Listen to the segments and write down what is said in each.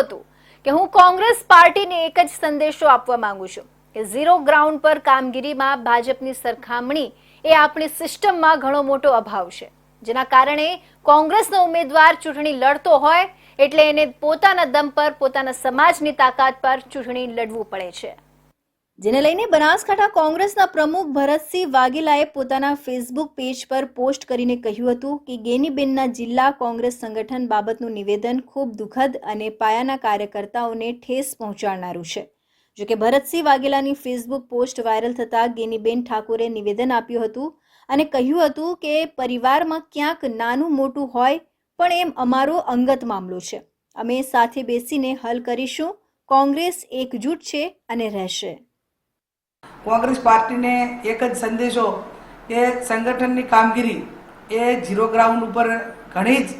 હતું કે હું કોંગ્રેસ પાર્ટીને એક જ સંદેશો આપવા માંગુ છું કે ઝીરો ગ્રાઉન્ડ પર કામગીરીમાં ભાજપની સરખામણી એ આપણી સિસ્ટમમાં ઘણો મોટો અભાવ છે. જેના કારણે કોંગ્રેસનો ઉમેદવાર ચૂંટણી લડતો હોય એટલે એને પોતાના દમ પર, પોતાના સમાજની તાકાત પર ચૂંટણી લડવું પડે છે. જેને લઈને બનાસકાંઠા કોંગ્રેસના પ્રમુખ ભરતસિંહ વાઘેલાએ પોતાના ફેસબુક પેજ પર પોસ્ટ કરીને કહ્યું હતું કે ગેનીબેનના જિલ્લા કોંગ્રેસ સંગઠન બાબતનું નિવેદન ખૂબ દુઃખદ અને પાયાના કાર્યકર્તાઓને ઠેસ પહોંચાડનારું છે. જોકે ભરતસિંહ વાઘેલાની ફેસબુક પોસ્ટ વાયરલ થતાં ગેનીબેન ઠાકોરે નિવેદન આપ્યું હતું અને કહ્યું હતું કે પરિવારમાં ક્યાંક નાનું મોટું હોય પણ એમ અમારો અંગત મામલો છે. અમે સાથે બેસીને હલ કરીશું. કોંગ્રેસ એકજૂટ છે અને રહેશે. કોંગ્રેસ પાર્ટીને એક જ સંદેશો કે સંગઠનની કામગીરી એ ઝીરો ગ્રાઉન્ડ ઉપર ઘણી જ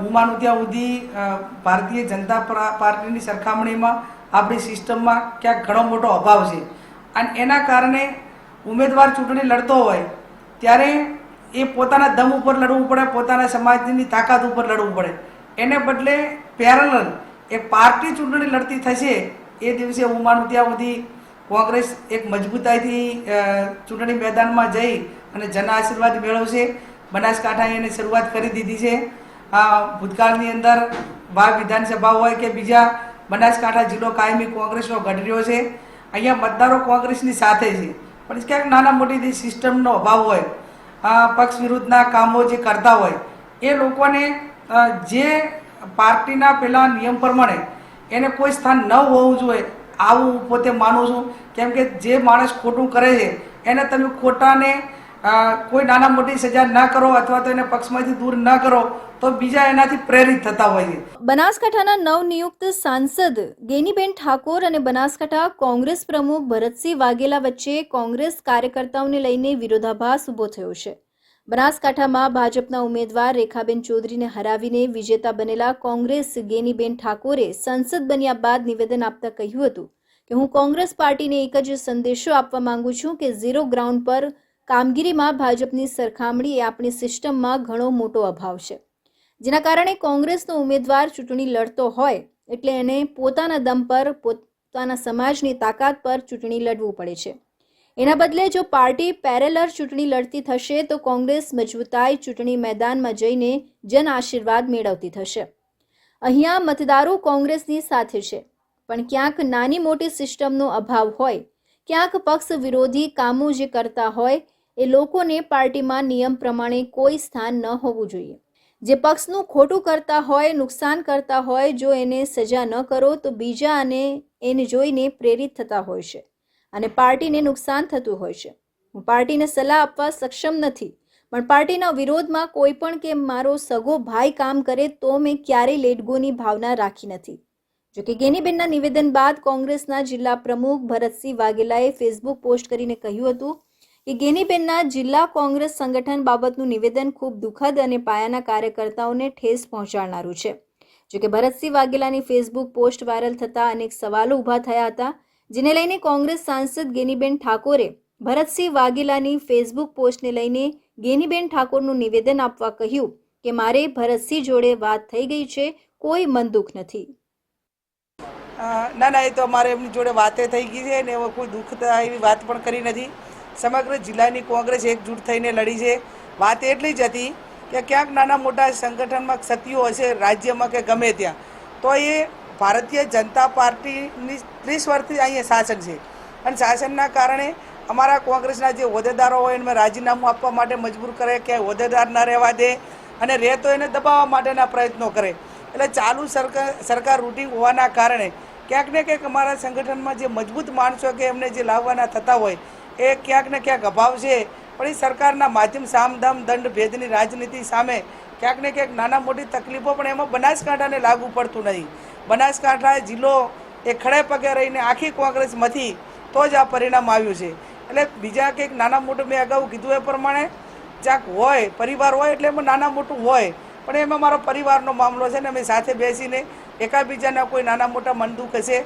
હું માનું ત્યાં સુધી ભારતીય જનતા પાર્ટીની સરખામણીમાં આપણી સિસ્ટમમાં ક્યાંક ઘણો મોટો અભાવ છે. અને એના કારણે ઉમેદવાર ચૂંટણી લડતો હોય ત્યારે એ પોતાના દમ ઉપર લડવું પડે, પોતાના સમાજની તાકાત ઉપર લડવું પડે. એને બદલે પેરેલલ એ પાર્ટી ચૂંટણી લડતી થશે એ દિવસે હું માનું ત્યાં સુધી કોંગ્રેસ એક મજબૂતાઈથી ચૂંટણી મેદાનમાં જઈ અને જન આશીર્વાદ મેળવશે. બનાસકાંઠાએ એને શરૂઆત કરી દીધી છે. ભૂતકાળની અંદર બાર વિધાનસભા હોય કે બીજા, બનાસકાંઠા જિલ્લો કાયમી કોંગ્રેસનો ગઢ છે. અહીંયા મતદારો કોંગ્રેસની સાથે છે. પણ ક્યાંક નાના મોટી સિસ્ટમનો અભાવ હોય પક્ષ વિરુદ્ધના કામો જે કરતા હોય, એ લોકોને જે પાર્ટીના પેલા નિયમ પ્રમાણે એને કોઈ સ્થાન ન હોવું જોઈએ આવું પોતે માનું છું. કેમ કે જે માણસ ખોટું કરે છે, એને તમે ખોટાને કોઈ નાના મોટી સજા ન કરો અથવા તો એને પક્ષમાંથી દૂર ન કરો, તો બીજા એનાથી પ્રેરિત થતા હોય છે. બનાસકાંઠાના નવનિયુક્ત સાંસદ ગેનીબેન ઠાકોર અને બનાસકાંઠા કોંગ્રેસ પ્રમુખ ભરતસિંહ વાઘેલા વચ્ચે કોંગ્રેસ કાર્યકર્તાઓને લઈને વિરોધાભાસ ઊભો થયો છે. બનાસકાંઠામાં ભાજપના ઉમેદવાર રેખાબેન ચૌધરીને હરાવીને વિજેતા બનેલા કોંગ્રેસ ગેનીબેન ઠાકોરે સંસદ બન્યા બાદ નિવેદન આપતા કહ્યું હતું કે હું કોંગ્રેસ પાર્ટીને એક જ સંદેશો આપવા માંગુ છું કે ઝીરો ગ્રાઉન્ડ પર કામગીરીમાં ભાજપની સરખામણી એ આપણી સિસ્ટમમાં ઘણો મોટો અભાવ છે. જેના કારણે કોંગ્રેસનો ઉમેદવાર ચૂંટણી લડતો હોય એટલે એને પોતાના દમ પર, પોતાના સમાજની તાકાત પર ચૂંટણી લડવું પડે છે. એના બદલે જો પાર્ટી પેરેલર ચૂંટણી લડતી થશે, તો કોંગ્રેસ મજબૂતાઈ ચૂંટણી મેદાનમાં જઈને જન આશીર્વાદ મેળવતી થશે. અહીંયા મતદારો કોંગ્રેસની સાથે છે, પણ ક્યાંક નાની મોટી સિસ્ટમનો અભાવ હોય, ક્યાંક પક્ષ વિરોધી કામો જે કરતા હોય, એ લોકોને પાર્ટીમાં નિયમ પ્રમાણે કોઈ સ્થાન ન હોવું જોઈએ. જે પક્ષનું ખોટું કરતા હોય, નુકસાન કરતા હોય, જો એને સજા ન કરો, તો બીજા અને એને જોઈને પ્રેરિત થતા હોય છે. અને પાર્ટીને નુકસાન થતું હોય છે. હું પાર્ટીને સલાહ આપવા સક્ષમ નથી, પણ પાર્ટીના વિરોધમાં કોઈ પણ કે મારો સગો ભાઈ કામ કરે તો મેં ક્યારેય લેટગોની ભાવના રાખી નથી. જોકે ગેનીબેનના નિવેદન બાદ કોંગ્રેસના જિલ્લા પ્રમુખ ભરતસિંહ વાઘેલાએ ફેસબુક પોસ્ટ કરીને કહ્યું હતું કે ગેનીબેનના જિલ્લા કોંગ્રેસ સંગઠન બાબતનું નિવેદન ખૂબ દુઃખદ અને પાયાના કાર્યકર્તાઓને ઠેસ પહોંચાડનારું છે. જોકે ભરતસિંહ વાઘેલાની ફેસબુક પોસ્ટ વાયરલ થતાં અનેક સવાલો ઊભા થયા હતા જેને લઈને કોંગ્રેસ સાંસદ ગેનીબેન ઠાકોરે ભરતસિંહ વાઘેલાની ફેસબુક પોસ્ટને લઈને ગેનીબેન ઠાકોરનું નિવેદન આપવા કહ્યું કે મારે ભરતસિંહ જોડે વાત થઈ ગઈ છે, કોઈ મનદુખ નથી. ના ના, એ તો અમારે એમની જોડે વાતે થઈ ગઈ છે ને એવો કોઈ દુઃખતા એવી વાત પણ કરી નથી. સમગ્ર જિલ્લાની કોંગ્રેસ એકજૂટ થઈને લડી છે. વાત એટલી જ હતી કે ક્યાંક નાના મોટા સંગઠનમાં ક્ષતિઓ હશે, રાજ્યમાં કે ગમે ત્યાં, તો એ ભારતીય જનતા પાર્ટીની ત્રીસ વર્ષથી અહીંયા શાસન છે. અને શાસનના કારણે અમારા કોંગ્રેસના જે હોદ્દેદારો હોય એમને રાજીનામું આપવા માટે મજબૂર કરે કે હોદ્દેદાર ન રહેવા દે અને રહે તો એને દબાવવા માટેના પ્રયત્નો કરે. એટલે ચાલુ સરકાર સરકાર રૂટિંગ હોવાના કારણે ક્યાંક ને ક્યાંક અમારા સંગઠનમાં જે મજબૂત માણસો કે એમને જે લાવવાના થતા હોય, એ ક્યાંક ને ક્યાંક અભાવ છે. પણ એ સરકારના માધ્યમ, સામધામ, દંડ, ભેદની રાજનીતિ સામે ક્યાંક ને ક્યાંક નાના મોટી તકલીફો પણ એમાં બનાસકાંઠાને લાગુ પડતું નથી બનાસકાંઠા જિલ્લો એ ખડે પગે રહીને આખી કોંગ્રેસમાંથી તો જ આ પરિણામ આવ્યું છે. એટલે બીજા કંઈક નાના મોટું મેં અગાઉ કીધું એ પ્રમાણે જ્યાંક હોય, પરિવાર હોય એટલે એમાં નાના મોટું હોય, પણ એમાં મારો પરિવારનો મામલો છે ને અમે સાથે બેસીને એકાબીજાના કોઈ નાના મોટા મન દુઃખ હશે.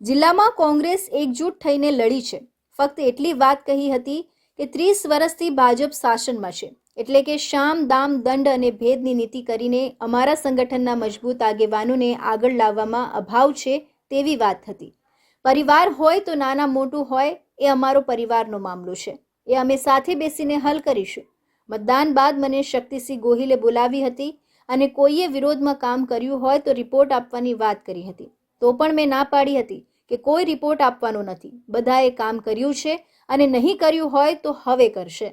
જિલ્લામાં કોંગ્રેસ એકજૂટ થઈને લડી છે. ફક્ત એટલી વાત કહી હતી કે ત્રીસ વર્ષથી ભાજપ શાસનમાં છે. એટલે કે શામ, દામ, દંડ અને ભેદની નીતિ કરીને અમારા સંગઠનના મજબૂત આગેવાનોને આગળ લાવવામાં અભાવ છે તેવી વાત હતી. પરિવાર હોય તો નાના મોટું હોય એ અમારો પરિવારનો મામલો છે. એ અમે સાથે બેસીને હલ કરીશું. મતદાન બાદ મને શક્તિસિંહ ગોહિલે બોલાવી હતી અને કોઈએ વિરોધમાં કામ કર્યું હોય તો રિપોર્ટ આપવાની વાત કરી હતી. તો પણ મેં ના પાડી હતી. કે કોઈ રિપોર્ટ આપવાનો નથી. બધાએ કામ કર્યું છે અને નહીં કર્યું હોય તો હવે કરશે.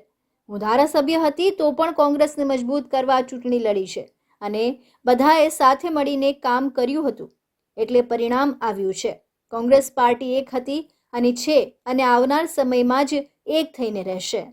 હું ધારાસભ્ય હતી તો પણ કોંગ્રેસને મજબૂત કરવા ચૂંટણી લડી છે અને બધાએ સાથે મળીને કામ કર્યું હતું. એટલે પરિણામ આવ્યું છે. કોંગ્રેસ પાર્ટી એક હતી અને છે અને આવનાર સમયમાં જ એક થઈને રહેશે.